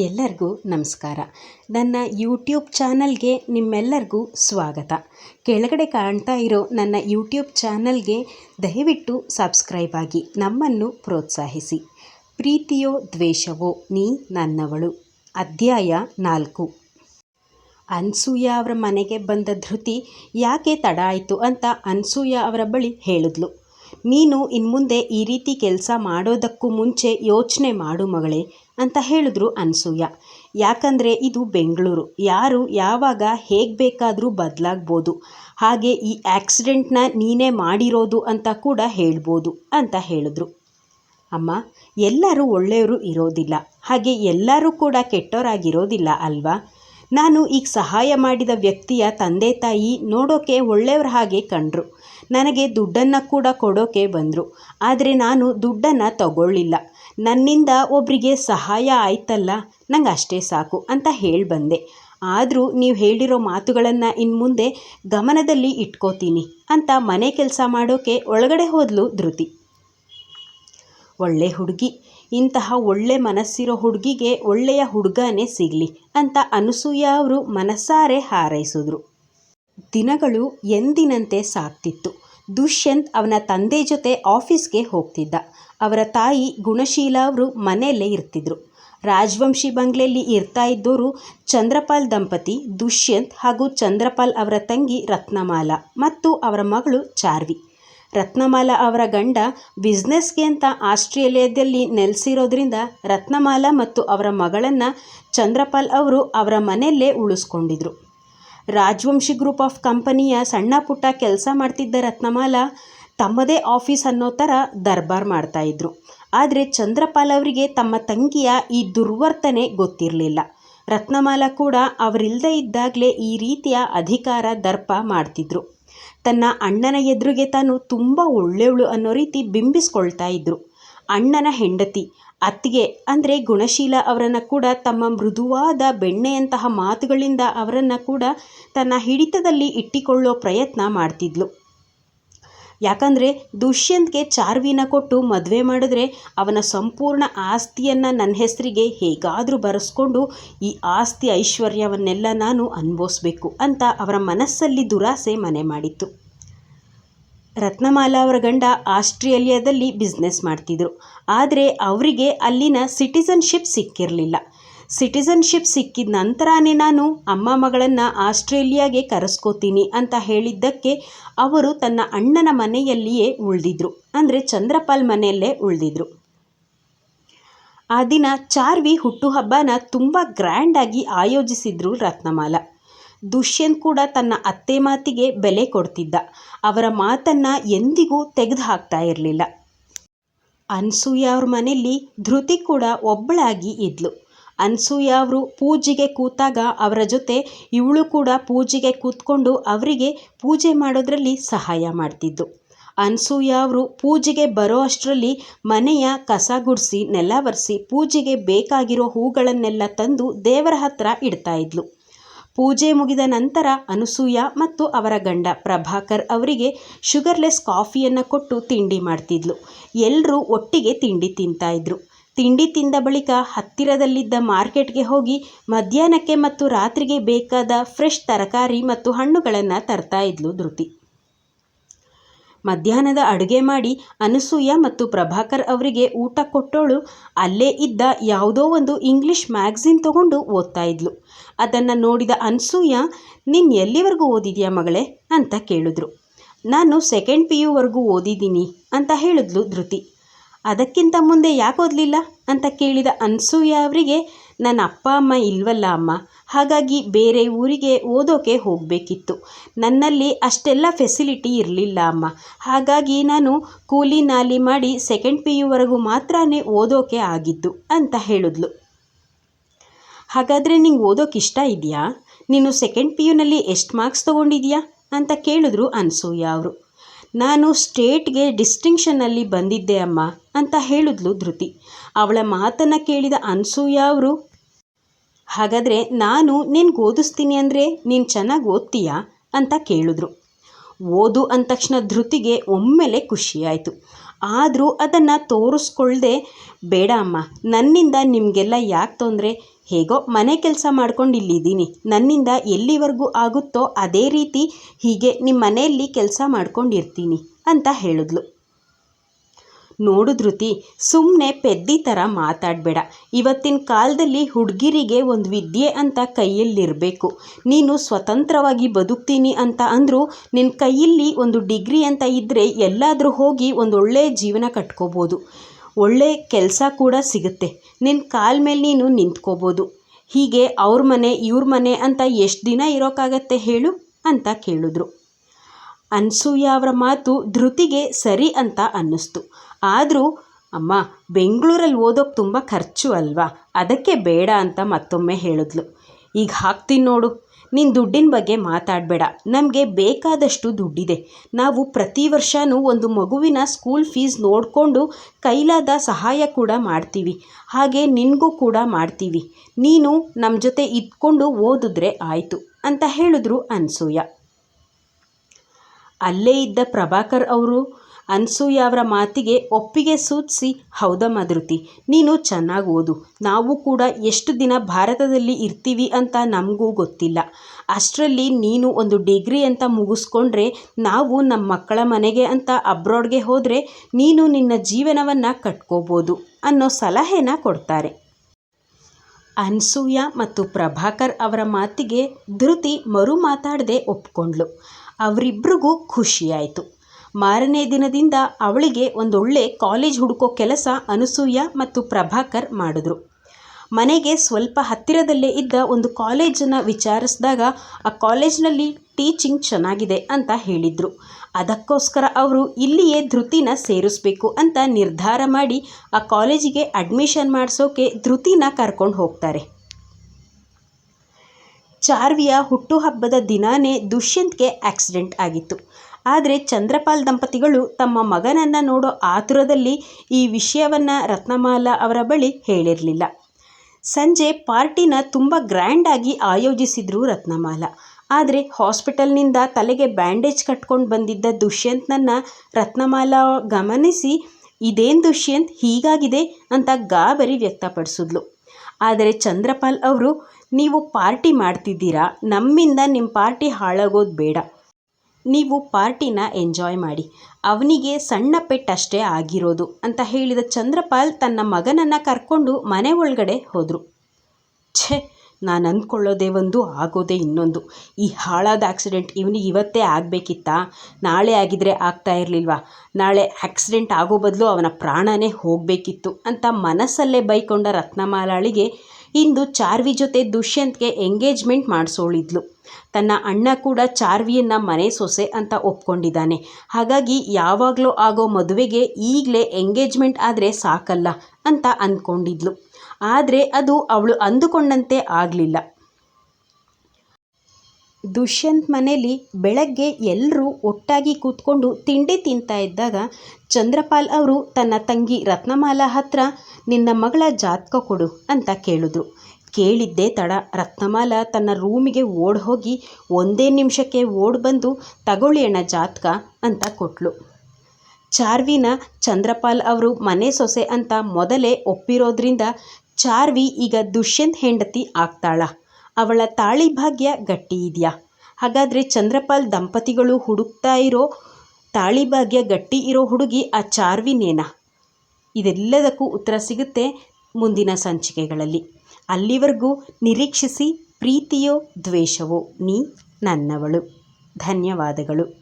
ಎಲ್ಲರಿಗೂ ನಮಸ್ಕಾರ. ನನ್ನ ಯೂಟ್ಯೂಬ್ ಚಾನಲ್ಗೆ ನಿಮ್ಮೆಲ್ಲರಿಗೂ ಸ್ವಾಗತ. ಕೆಳಗಡೆ ಕಾಣ್ತಾ ಇರೋ ನನ್ನ ಯೂಟ್ಯೂಬ್ ಚಾನಲ್ಗೆ ದಯವಿಟ್ಟು ಸಬ್ಸ್ಕ್ರೈಬ್ ಆಗಿ, ನಮ್ಮನ್ನು ಪ್ರೋತ್ಸಾಹಿಸಿ. ಪ್ರೀತಿಯೋ ದ್ವೇಷವೋ, ನೀ ನನ್ನವಳು. ಅಧ್ಯಾಯ ನಾಲ್ಕು. ಅನ್ಸೂಯ ಅವರ ಮನೆಗೆ ಬಂದ ಧೃತಿ, ಯಾಕೆ ತಡ ಆಯಿತು? ಅಂತ ಅನ್ಸೂಯ ಅವರ ಬಳಿ ಹೇಳಿದ್ಲು. ನೀನು ಇನ್ಮುಂದೆ ಈ ರೀತಿ ಕೆಲಸ ಮಾಡೋದಕ್ಕೂ ಮುಂಚೆ ಯೋಚನೆ ಮಾಡು ಮಗಳೇ ಅಂತ ಹೇಳಿದ್ರು ಅನಸೂಯ. ಯಾಕಂದರೆ ಇದು ಬೆಂಗಳೂರು. ಯಾರು ಯಾವಾಗ ಹೇಗೆ ಬೇಕಾದರೂ ಬದಲಾಗ್ಬೋದು. ಹಾಗೆ ಈ ಆಕ್ಸಿಡೆಂಟ್ನ ನೀನೇ ಮಾಡಿರೋದು ಅಂತ ಕೂಡ ಹೇಳ್ಬೋದು ಅಂತ ಹೇಳಿದ್ರು. ಅಮ್ಮ, ಎಲ್ಲರೂ ಒಳ್ಳೆಯವರು ಇರೋದಿಲ್ಲ. ಹಾಗೆ ಎಲ್ಲರೂ ಕೂಡ ಕೆಟ್ಟವರಾಗಿರೋದಿಲ್ಲ ಅಲ್ವಾ? ನಾನು ಈಗ ಸಹಾಯ ಮಾಡಿದ ವ್ಯಕ್ತಿಯ ತಂದೆ ತಾಯಿ ನೋಡೋಕೆ ಒಳ್ಳೆಯವ್ರ ಹಾಗೆ ಕಂಡರು. ನನಗೆ ದುಡ್ಡನ್ನು ಕೂಡ ಕೊಡೋಕೆ ಬಂದರು. ಆದರೆ ನಾನು ದುಡ್ಡನ್ನು ತಗೊಳ್ಳಿಲ್ಲ. ನನ್ನಿಂದ ಒಬ್ಬರಿಗೆ ಸಹಾಯ ಆಯ್ತಲ್ಲ, ನಂಗೆ ಅಷ್ಟೇ ಸಾಕು ಅಂತ ಹೇಳಿ ಬಂದೆ. ಆದರೂ ನೀವು ಹೇಳಿರೋ ಮಾತುಗಳನ್ನು ಇನ್ನು ಮುಂದೆ ಗಮನದಲ್ಲಿ ಇಟ್ಕೋತೀನಿ ಅಂತ ಮನೆ ಕೆಲಸ ಮಾಡೋಕೆ ಒಳಗಡೆ ಹೋದಲು ಧೃತಿ. ಒಳ್ಳೆ ಹುಡುಗಿ. ಇಂತಹ ಒಳ್ಳೆ ಮನಸ್ಸಿರೋ ಹುಡುಗಿಗೆ ಒಳ್ಳೆಯ ಹುಡುಗನೇ ಸಿಗಲಿ ಅಂತ ಅನಸೂಯ ಅವರು ಮನಸಾರೆ ಹಾರೈಸಿದ್ರು. ದಿನಗಳು ಎಂದಿನಂತೆ ಸಾಗ್ತಿತ್ತು. ದುಷ್ಯಂತ್ ಅವನ ತಂದೆ ಜೊತೆ ಆಫೀಸ್ಗೆ ಹೋಗ್ತಿದ್ದ. ಅವರ ತಾಯಿ ಗುಣಶೀಲ ಅವರು ಮನೆಯಲ್ಲೇ ಇರ್ತಿದ್ರು. ರಾಜವಂಶಿ ಬಂಗ್ಲೆಯಲ್ಲಿ ಇರ್ತಾ ಇದ್ದವರು ಚಂದ್ರಪಾಲ್ ದಂಪತಿ, ದುಷ್ಯಂತ್ ಹಾಗೂ ಚಂದ್ರಪಾಲ್ ಅವರ ತಂಗಿ ರತ್ನಮಾಲ ಮತ್ತು ಅವರ ಮಗಳು ಚಾರ್ವಿ. ರತ್ನಮಾಲ ಅವರ ಗಂಡ ಬಿಸ್ನೆಸ್ಗೆ ಅಂತ ಆಸ್ಟ್ರೇಲಿಯಾದಲ್ಲಿ ನೆಲೆಸಿರೋದ್ರಿಂದ ರತ್ನಮಾಲಾ ಮತ್ತು ಅವರ ಮಗಳನ್ನು ಚಂದ್ರಪಾಲ್ ಅವರು ಅವರ ಮನೆಯಲ್ಲೇ ಉಳಿಸ್ಕೊಂಡಿದ್ರು. ರಾಜವಂಶಿ ಗ್ರೂಪ್ ಆಫ್ ಕಂಪನಿಯ ಸಣ್ಣ ಪುಟ್ಟ ಕೆಲಸ ಮಾಡ್ತಿದ್ದ ರತ್ನಮಾಲಾ ತಮ್ಮದೇ ಆಫೀಸ್ ಅನ್ನೋ ಥರ ದರ್ಬಾರ್ ಮಾಡ್ತಾಯಿದ್ರು ಆದರೆ ಚಂದ್ರಪಾಲ್ ಅವರಿಗೆ ತಮ್ಮ ತಂಗಿಯ ಈ ದುರ್ವರ್ತನೆ ಗೊತ್ತಿರಲಿಲ್ಲ. ರತ್ನಮಾಲಾ ಕೂಡ ಅವರಿಲ್ಲದೆ ಇದ್ದಾಗಲೇ ಈ ರೀತಿಯ ಅಧಿಕಾರ ದರ್ಪ ಮಾಡ್ತಿದ್ರು. ತನ್ನ ಅಣ್ಣನ ಎದುರಿಗೆ ತಾನು ತುಂಬ ಒಳ್ಳೆಯವಳು ಅನ್ನೋ ರೀತಿ ಬಿಂಬಿಸ್ಕೊಳ್ತಾ ಇದ್ರು. ಅಣ್ಣನ ಹೆಂಡತಿ, ಅತ್ತಿಗೆ ಅಂದರೆ ಗುಣಶೀಲ ಅವರನ್ನು ಕೂಡ ತಮ್ಮ ಮೃದುವಾದ ಬೆಣ್ಣೆಯಂತಹ ಮಾತುಗಳಿಂದ ಅವರನ್ನು ಕೂಡ ತನ್ನ ಹಿಡಿತದಲ್ಲಿ ಇಟ್ಟಿಕೊಳ್ಳೋ ಪ್ರಯತ್ನ ಮಾಡ್ತಿದ್ಲು. ಯಾಕಂದರೆ ದುಷ್ಯಂತ್ಗೆ ಚಾರ್ವಿನ ಕೊಟ್ಟು ಮದುವೆ ಮಾಡಿದ್ರೆ ಅವನ ಸಂಪೂರ್ಣ ಆಸ್ತಿಯನ್ನು ನನ್ನ ಹೆಸರಿಗೆ ಹೇಗಾದರೂ ಬರೆಸ್ಕೊಂಡು ಈ ಆಸ್ತಿ ಐಶ್ವರ್ಯವನ್ನೆಲ್ಲ ನಾನು ಅನುಭವಿಸ್ಬೇಕು ಅಂತ ಅವರ ಮನಸ್ಸಲ್ಲಿ ದುರಾಸೆ ಮನೆ ಮಾಡಿತ್ತು. ರತ್ನಮಾಲಾ ಅವರ ಗಂಡ ಆಸ್ಟ್ರೇಲಿಯಾದಲ್ಲಿ ಬಿಸ್ನೆಸ್ ಮಾಡ್ತಿದ್ರು. ಆದರೆ ಅವರಿಗೆ ಅಲ್ಲಿನ ಸಿಟಿಸನ್ಶಿಪ್ ಸಿಕ್ಕಿರಲಿಲ್ಲ. ಸಿಟಿಸನ್ಶಿಪ್ ಸಿಕ್ಕಿದ ನಂತರನೇ ನಾನು ಅಮ್ಮ ಮಗಳನ್ನು ಆಸ್ಟ್ರೇಲಿಯಾಗೆ ಕರೆಸ್ಕೋತೀನಿ ಅಂತ ಹೇಳಿದ್ದಕ್ಕೆ ಅವರು ತನ್ನ ಅಣ್ಣನ ಮನೆಯಲ್ಲಿಯೇ ಉಳಿದಿದ್ರು. ಅಂದರೆ ಚಂದ್ರಪಾಲ್ ಮನೆಯಲ್ಲೇ ಉಳಿದಿದ್ರು. ಆ ದಿನ ಚಾರ್ವಿ ಹುಟ್ಟುಹಬ್ಬನ ತುಂಬ ಗ್ರ್ಯಾಂಡಾಗಿ ಆಯೋಜಿಸಿದ್ರು ರತ್ನಮಾಲ. ದುಷ್ಯಂತ್ ಕೂಡ ತನ್ನ ಅತ್ತೆ ಮಾತಿಗೆ ಬೆಲೆ ಕೊಡ್ತಿದ್ದ. ಅವರ ಮಾತನ್ನು ಎಂದಿಗೂ ತೆಗೆದು ಹಾಕ್ತಾ ಇರಲಿಲ್ಲ. ಅನ್ಸೂಯ ಅವ್ರ ಮನೆಯಲ್ಲಿ ಧೃತಿ ಕೂಡ ಒಬ್ಬಳಾಗಿ ಇದ್ಲು. ಅನ್ಸೂಯ ಅವರು ಪೂಜೆಗೆ ಕೂತಾಗ ಅವರ ಜೊತೆ ಇವಳು ಕೂಡ ಪೂಜೆಗೆ ಕೂತ್ಕೊಂಡು ಅವರಿಗೆ ಪೂಜೆ ಮಾಡೋದರಲ್ಲಿ ಸಹಾಯ ಮಾಡ್ತಿದ್ದು. ಅನ್ಸೂಯ ಅವರು ಪೂಜೆಗೆ ಬರೋ ಅಷ್ಟರಲ್ಲಿ ಮನೆಯ ಕಸ ಗುಡಿಸಿ, ನೆಲ ಒರೆಸಿ, ಪೂಜೆಗೆ ಬೇಕಾಗಿರೋ ಹೂಗಳನ್ನೆಲ್ಲ ತಂದು ದೇವರ ಹತ್ರ ಇಡ್ತಾ ಇದ್ಲು. ಪೂಜೆ ಮುಗಿದ ನಂತರ ಅನಸೂಯ ಮತ್ತು ಅವರ ಗಂಡ ಪ್ರಭಾಕರ್ ಅವರಿಗೆ ಶುಗರ್ಲೆಸ್ ಕಾಫಿಯನ್ನು ಕೊಟ್ಟು ತಿಂಡಿ ಮಾಡ್ತಿದ್ಲು. ಎಲ್ಲರೂ ಒಟ್ಟಿಗೆ ತಿಂಡಿ ತಿಂತಾಯಿದ್ರು ತಿಂಡಿ ತಿಂದ ಬಳಿಕ ಹತ್ತಿರದಲ್ಲಿದ್ದ ಮಾರ್ಕೆಟ್ಗೆ ಹೋಗಿ ಮಧ್ಯಾಹ್ನಕ್ಕೆ ಮತ್ತು ರಾತ್ರಿಗೆ ಬೇಕಾದ ಫ್ರೆಶ್ ತರಕಾರಿ ಮತ್ತು ಹಣ್ಣುಗಳನ್ನು ತರ್ತಾ ಇದ್ಲು ಧೃತಿ. ಮಧ್ಯಾಹ್ನದ ಅಡುಗೆ ಮಾಡಿ ಅನಸೂಯ ಮತ್ತು ಪ್ರಭಾಕರ್ ಅವರಿಗೆ ಊಟ ಕೊಟ್ಟೋಳು ಅಲ್ಲೇ ಇದ್ದ ಯಾವುದೋ ಒಂದು ಇಂಗ್ಲಿಷ್ ಮ್ಯಾಗ್ಝಿನ್ ತಗೊಂಡು ಓದ್ತಾ ಇದ್ಲು. ಅದನ್ನು ನೋಡಿದ ಅನಸೂಯ, ನೀನು ಎಲ್ಲಿವರೆಗೂ ಓದಿದ್ಯಾ ಮಗಳೇ? ಅಂತ ಕೇಳಿದ್ರು. ನಾನು ಸೆಕೆಂಡ್ ಪಿ ಯುವರೆಗೂ ಓದಿದ್ದೀನಿ ಅಂತ ಹೇಳಿದ್ಲು ಧೃತಿ. ಅದಕ್ಕಿಂತ ಮುಂದೆ ಯಾಕೆ ಓದಲಿಲ್ಲ ಅಂತ ಕೇಳಿದ ಅನಸೂಯ ಅವರಿಗೆ, ನನ್ನ ಅಪ್ಪ, ಅಮ್ಮ ಇಲ್ವಲ್ಲ ಅಮ್ಮ. ಹಾಗಾಗಿ ಬೇರೆ ಊರಿಗೆ ಓದೋಕೆ ಹೋಗಬೇಕಿತ್ತು. ನನ್ನಲ್ಲಿ ಅಷ್ಟೆಲ್ಲ ಫೆಸಿಲಿಟಿ ಇರಲಿಲ್ಲ ಅಮ್ಮ. ಹಾಗಾಗಿ ನಾನು ಕೂಲಿ ನಾಲಿ ಮಾಡಿ ಸೆಕೆಂಡ್ ಪಿ ಯುವರೆಗೂ ಮಾತ್ರ ಓದೋಕೆ ಆಗಿದ್ದು, ಅಂತ ಹೇಳಿದ್ಲು. ಹಾಗಾದರೆ ನಿಂಗೆ ಓದೋಕೆ ಇಷ್ಟ ಇದೆಯಾ? ನೀನು ಸೆಕೆಂಡ್ ಪಿ ಯುನಲ್ಲಿ ಎಷ್ಟು ಮಾರ್ಕ್ಸ್ ತೊಗೊಂಡಿದ್ಯಾ? ಅಂತ ಕೇಳಿದ್ರು ಅನಸೂಯ ಅವರು. ನಾನು ಸ್ಟೇಟ್ಗೆ ಡಿಸ್ಟಿಂಕ್ಷನಲ್ಲಿ ಬಂದಿದ್ದೆ ಅಮ್ಮ ಅಂತ ಹೇಳಿದ್ಲು ಧೃತಿ. ಅವಳ ಮಾತನ್ನು ಕೇಳಿದ ಅನಸೂಯ ಅವರು, ಹಾಗಾದರೆ ನಾನು ನಿನ್ಗೆ ಓದಿಸ್ತೀನಿ ಅಂದರೆ ನೀನು ಚೆನ್ನಾಗಿ ಓದ್ತೀಯಾ? ಅಂತ ಕೇಳಿದ್ರು. ಓದು ಅಂದ ತಕ್ಷಣ ಧೃತಿಗೆ ಒಮ್ಮೆಲೆ ಖುಷಿಯಾಯಿತು. ಆದರೂ ಅದನ್ನು ತೋರಿಸ್ಕೊಳ್ದೆ, ಬೇಡ ಅಮ್ಮ, ನನ್ನಿಂದ ನಿಮಗೆಲ್ಲ ಯಾಕೆ ತೊಂದರೆ? ಹೇಗೋ ಮನೆ ಕೆಲಸ ಮಾಡ್ಕೊಂಡು ಇಲ್ಲಿದ್ದೀನಿ. ನನ್ನಿಂದ ಎಲ್ಲಿವರೆಗೂ ಆಗುತ್ತೋ ಅದೇ ರೀತಿ ಹೀಗೆ ನಿಮ್ಮ ಮನೆಯಲ್ಲಿ ಕೆಲಸ ಮಾಡ್ಕೊಂಡಿರ್ತೀನಿ ಅಂತ ಹೇಳಿದ್ಲು. ನೋಡು ಸುಮ್ಮನೆ ಪೆದ್ದಿ ಥರ ಮಾತಾಡಬೇಡ. ಇವತ್ತಿನ ಕಾಲದಲ್ಲಿ ಹುಡುಗಿರಿಗೆ ಒಂದು ವಿದ್ಯೆ ಅಂತ ಕೈಯಲ್ಲಿರಬೇಕು. ನೀನು ಸ್ವತಂತ್ರವಾಗಿ ಬದುಕ್ತೀನಿ ಅಂತ ಅಂದರೂ ನಿನ್ನ ಕೈಯಲ್ಲಿ ಒಂದು ಡಿಗ್ರಿ ಅಂತ ಇದ್ದರೆ ಎಲ್ಲಾದರೂ ಹೋಗಿ ಒಂದು ಒಳ್ಳೆಯ ಜೀವನ ಕಟ್ಕೋಬೋದು. ಒಳ್ಳೆ ಕೆಲಸ ಕೂಡ ಸಿಗುತ್ತೆ. ನಿನ್ನ ಕಾಲ ಮೇಲೆ ನೀನು ನಿಂತ್ಕೋಬೋದು. ಹೀಗೆ ಅವ್ರ ಮನೆ, ಇವ್ರ ಮನೆ ಅಂತ ಎಷ್ಟು ದಿನ ಇರೋಕ್ಕಾಗತ್ತೆ ಹೇಳು ಅಂತ ಕೇಳಿದ್ರು. ಅನ್ಸೂಯ ಅವರ ಮಾತು ಧೃತಿಗೆ ಸರಿ ಅಂತ ಅನ್ನಿಸ್ತು. ಆದರೂ, ಅಮ್ಮ ಬೆಂಗಳೂರಲ್ಲಿ ಓದೋಕ್ಕೆ ತುಂಬ ಖರ್ಚು ಅಲ್ವಾ? ಅದಕ್ಕೆ ಬೇಡ ಅಂತ ಮತ್ತೊಮ್ಮೆ ಹೇಳಿದ್ಲು. ಈಗ ಹಾಕ್ತೀನಿ ನೋಡು. ನಿನ್ನ ದುಡ್ಡಿನ ಬಗ್ಗೆ ಮಾತಾಡಬೇಡ. ನಮಗೆ ಬೇಕಾದಷ್ಟು ದುಡ್ಡಿದೆ. ನಾವು ಪ್ರತಿ ವರ್ಷವೂ ಒಂದು ಮಗುವಿನ ಸ್ಕೂಲ್ ಫೀಸ್ ನೋಡಿಕೊಂಡು ಕೈಲಾದ ಸಹಾಯ ಕೂಡ ಮಾಡ್ತೀವಿ. ಹಾಗೆ ನಿನಗೂ ಕೂಡ ಮಾಡ್ತೀವಿ. ನೀನು ನಮ್ಮ ಜೊತೆ ಇದ್ಕೊಂಡು ಓದಿದ್ರೆ ಆಯಿತು ಅಂತ ಹೇಳಿದ್ರು ಅನಸೂಯ. ಅಲ್ಲೇ ಇದ್ದ ಪ್ರಭಾಕರ್ ಅವರು ಅನ್ಸೂಯ ಅವರ ಮಾತಿಗೆ ಒಪ್ಪಿಗೆ ಸೂಚಿಸಿ ಹೌದಮ್ಮ ಧೃತಿ ನೀನು ಚೆನ್ನಾಗಿ ಓದು. ನಾವು ಕೂಡ ಎಷ್ಟು ದಿನ ಭಾರತದಲ್ಲಿ ಇರ್ತೀವಿ ಅಂತ ನಮಗೂ ಗೊತ್ತಿಲ್ಲ. ಅಷ್ಟರಲ್ಲಿ ನೀನು ಒಂದು ಡಿಗ್ರಿ ಅಂತ ಮುಗಿಸ್ಕೊಂಡ್ರೆ ನಾವು ನಮ್ಮ ಮಕ್ಕಳ ಮನೆಗೆ ಅಂತ ಅಬ್ರಾಡ್ಗೆ ಹೋದರೆ ನೀನು ನಿನ್ನ ಜೀವನವನ್ನು ಕಟ್ಕೋಬೋದು ಅನ್ನೋ ಸಲಹೆನ ಕೊಡ್ತಾರೆ. ಅನ್ಸೂಯ ಮತ್ತು ಪ್ರಭಾಕರ್ ಅವರ ಮಾತಿಗೆ ಧೃತಿ ಮರು ಮಾತಾಡದೆ ಒಪ್ಕೊಂಡ್ಳು. ಅವರಿಬ್ರಿಗೂ ಖುಷಿಯಾಯಿತು. ಮಾರನೇ ದಿನದಿಂದ ಅವಳಿಗೆ ಒಂದೊಳ್ಳೆ ಕಾಲೇಜ್ ಹುಡುಕೋ ಕೆಲಸ ಅನಸೂಯ ಮತ್ತು ಪ್ರಭಾಕರ್ ಮಾಡಿದ್ರು. ಮನೆಗೆ ಸ್ವಲ್ಪ ಹತ್ತಿರದಲ್ಲೇ ಇದ್ದ ಒಂದು ಕಾಲೇಜನ್ನು ವಿಚಾರಿಸಿದಾಗ ಆ ಕಾಲೇಜ್ನಲ್ಲಿ ಟೀಚಿಂಗ್ ಚೆನ್ನಾಗಿದೆ ಅಂತ ಹೇಳಿದರು. ಅದಕ್ಕೋಸ್ಕರ ಅವರು ಇಲ್ಲಿಯೇ ಧೃತಿನ ಸೇರಿಸ್ಬೇಕು ಅಂತ ನಿರ್ಧಾರ ಮಾಡಿ ಆ ಕಾಲೇಜಿಗೆ ಅಡ್ಮಿಷನ್ ಮಾಡಿಸೋಕೆ ಧೃತಿನ ಕರ್ಕೊಂಡು ಹೋಗ್ತಾರೆ. ಚಾರ್ವಿಯ ಹುಟ್ಟುಹಬ್ಬದ ದಿನಾನೇ ದುಷ್ಯಂತ್ಗೆ ಆಕ್ಸಿಡೆಂಟ್ ಆಗಿತ್ತು. ಆದರೆ ಚಂದ್ರಪಾಲ್ ದಂಪತಿಗಳು ತಮ್ಮ ಮಗನನ್ನು ನೋಡೋ ಆತುರದಲ್ಲಿ ಈ ವಿಷಯವನ್ನು ರತ್ನಮಾಲಾ ಅವರ ಬಳಿ ಹೇಳಿರಲಿಲ್ಲ. ಸಂಜೆ ಪಾರ್ಟಿನ ತುಂಬ ಗ್ರ್ಯಾಂಡಾಗಿ ಆಯೋಜಿಸಿದ್ರು ರತ್ನಮಾಲಾ. ಆದರೆ ಹಾಸ್ಪಿಟಲ್ನಿಂದ ತಲೆಗೆ ಬ್ಯಾಂಡೇಜ್ ಕಟ್ಕೊಂಡು ಬಂದಿದ್ದ ದುಷ್ಯಂತ್ನನ್ನು ರತ್ನಮಾಲಾ ಗಮನಿಸಿ, ಇದೇನು ದುಷ್ಯಂತ್? ಹೀಗಾಗಿದೆ? ಅಂತ ಗಾಬರಿ ವ್ಯಕ್ತಪಡಿಸಿದ್ಲು. ಆದರೆ ಚಂದ್ರಪಾಲ್ ಅವರು, ನೀವು ಪಾರ್ಟಿ ಮಾಡ್ತಿದ್ದೀರಾ? ನಮ್ಮಿಂದ ನಿಮ್ಮ ಪಾರ್ಟಿ ಹಾಳಾಗೋದು ಬೇಡ. ನೀವು ಪಾರ್ಟಿನ ಎಂಜಾಯ್ ಮಾಡಿ. ಅವನಿಗೆ ಸಣ್ಣ ಪೆಟ್ಟಷ್ಟೇ ಆಗಿರೋದು ಅಂತ ಹೇಳಿದ ಚಂದ್ರಪಾಲ್ ತನ್ನ ಮಗನನ್ನು ಕರ್ಕೊಂಡು ಮನೆ ಒಳಗಡೆ ಹೋದರು. ಛೇ, ನಾನು ಅಂದ್ಕೊಳ್ಳೋದೇ ಒಂದು ಆಗೋದೇ ಇನ್ನೊಂದು. ಈ ಹಾಳಾದ ಆಕ್ಸಿಡೆಂಟ್ ಇವನಿಗೆ ಇವತ್ತೇ ಆಗಬೇಕಿತ್ತಾ? ನಾಳೆ ಆಗಿದ್ರೆ ಆಗ್ತಾ ಇರಲಿಲ್ವಾ? ನಾಳೆ ಆಕ್ಸಿಡೆಂಟ್ ಆಗೋ ಬದಲು ಅವನ ಪ್ರಾಣನೇ ಹೋಗಬೇಕಿತ್ತು ಅಂತ ಮನಸ್ಸಲ್ಲೇ ಬೈಕೊಂಡ ರತ್ನಮಾಲಾಳಿಗೆ ಇಂದು ಚಾರ್ವಿ ಜೊತೆ ದುಷ್ಯಂತ್ಗೆ ಎಂಗೇಜ್ಮೆಂಟ್ ಮಾಡಿಸೋಳಿದ್ಲು. ತನ್ನ ಅಣ್ಣ ಕೂಡ ಚಾರ್ವಿಯನ್ನು ಮನೆ ಸೊಸೆ ಅಂತ ಒಪ್ಕೊಂಡಿದ್ದಾನೆ. ಹಾಗಾಗಿ ಯಾವಾಗಲೂ ಆಗೋ ಮದುವೆಗೆ ಈಗಲೇ ಎಂಗೇಜ್ಮೆಂಟ್ ಆದರೆ ಸಾಕಲ್ಲ ಅಂತ ಅಂದ್ಕೊಂಡಿದ್ಲು ಆದರೆ ಅದು ಅವಳು ಅಂದುಕೊಂಡಂತೆ ಆಗಲಿಲ್ಲ. ದುಷ್ಯಂತ್ ಮನೇಲಿ ಬೆಳಗ್ಗೆ ಎಲ್ಲರೂ ಒಟ್ಟಾಗಿ ಕೂತ್ಕೊಂಡು ತಿಂಡಿ ತಿಂತಾ ಇದ್ದಾಗ ಚಂದ್ರಪಾಲ್ ಅವರು ತನ್ನ ತಂಗಿ ರತ್ನಮಾಲಾ ಹತ್ರ, ನಿನ್ನ ಮಗಳ ಜಾತಕ ಕೊಡು ಅಂತ ಕೇಳಿದ್ರು. ಕೇಳಿದ್ದೇ ತಡ. ರತ್ನಮಾಲ ತನ್ನ ರೂಮಿಗೆ ಓಡ್ ಹೋಗಿ ಒಂದೇ ನಿಮಿಷಕ್ಕೆ ಓಡ್ ಬಂದು, ತಗೊಳ್ಳಿ ಅಣ್ಣ ಜಾತಕ ಅಂತ ಕೊಟ್ಲು. ಚಾರ್ವಿನ ಚಂದ್ರಪಾಲ್ ಅವರು ಮನೆ ಸೊಸೆ ಅಂತ ಮೊದಲೇ ಒಪ್ಪಿರೋದ್ರಿಂದ ಚಾರ್ವಿ ಈಗ ದುಷ್ಯಂತ್ ಹೆಂಡತಿ ಆಗ್ತಾಳ. ಅವಳ ತಾಳಿ ಭಾಗ್ಯ ಗಟ್ಟಿ ಇದೆಯಾ? ಹಾಗಾದರೆ ಚಂದ್ರಪಾಲ್ ದಂಪತಿಗಳು ಹುಡುಕ್ತಾ ಇರೋ ತಾಳಿ ಭಾಗ್ಯ ಗಟ್ಟಿ ಇರೋ ಹುಡುಗಿ ಆ ಚಾರ್ವಿನೇನಾ? ಇದೆಲ್ಲದಕ್ಕೂ ಉತ್ತರ ಸಿಗುತ್ತೆ ಮುಂದಿನ ಸಂಚಿಕೆಗಳಲ್ಲಿ. ಅಲ್ಲಿವರೆಗೂ ನಿರೀಕ್ಷಿಸಿ, ಪ್ರೀತಿಯೋ ದ್ವೇಷವೋ ನೀ ನನ್ನವಳು. ಧನ್ಯವಾದಗಳು.